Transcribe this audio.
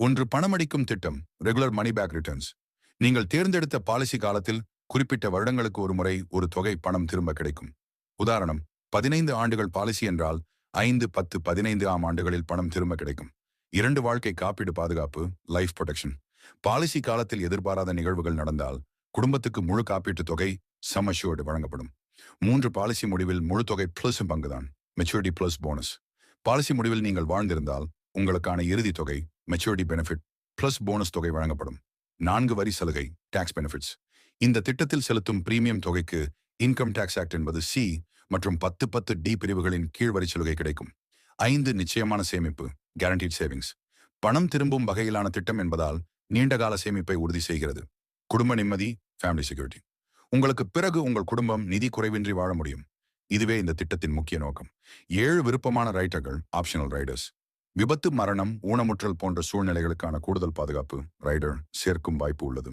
ஒன்று பணமடிக்கும் திட்டம் regular money back returns நீங்கள் தேர்ந்தெடுத்த பாலிசி காலத்தில் குறிப்பிட்ட வருடங்களுக்கு ஒரு முறை ஒரு தொகை பணம் திரும்ப கிடைக்கும். உதாரணம் பதினைந்து ஆண்டுகள் பாலிசி என்றால் ஐந்து பத்து பதினைந்து ஆம் ஆண்டுகளில் பணம் திரும்ப கிடைக்கும். இரண்டு வாழ்க்கை காப்பீடு பாதுகாப்பு லைஃப் ப்ரொடெக்ஷன் பாலிசி காலத்தில் எதிர்பாராத நிகழ்வுகள் நடந்தால் குடும்பத்துக்கு முழு காப்பீட்டு தொகை சமஷூர்டு வழங்கப்படும். மூன்று பாலிசி முடிவில் முழு தொகை பிளஸ் பங்குதான் மெச்சூரிட்டி பிளஸ் போனஸ் பாலிசி முடிவில் நீங்கள் வாழ்ந்திருந்தால் உங்களுக்கான இறுதி தொகை மெச்சூரிட்டி பெனிஃபிட் பிளஸ் போனஸ் தொகை வழங்கப்படும். நான்கு வரி சலுகை டாக்ஸ் பெனிஃபிட்ஸ் இந்த திட்டத்தில் செலுத்தும் பிரீமியம் தொகைக்கு இன்கம் டாக்ஸ் ஆக்ட் என்பது சி மற்றும் பத்து பத்து டி பிரிவுகளின் கீழ் வரி சலுகை கிடைக்கும். ஐந்து நிச்சயமான சேமிப்பு கேரண்டீட் சேவிங்ஸ் பணம் திரும்பும் வகையிலான திட்டம் என்பதால் நீண்டகால சேமிப்பை உறுதி செய்கிறது. குடும்ப நிம்மதி ஃபேமிலி செக்யூரிட்டி உங்களுக்கு பிறகு உங்கள் குடும்பம் நிதி குறைவின்றி வாழ முடியும். இதுவே இந்த திட்டத்தின் முக்கிய நோக்கம். ஏழு விருப்பமான ரைட்டர்கள் ஆப்ஷனல் ரைடர்ஸ் விபத்து மரணம் ஊனமுற்றல் போன்ற சூழ்நிலைகளுக்கான கூடுதல் பாதுகாப்பு ரைடர் சேர்க்கும் வாய்ப்பு உள்ளது.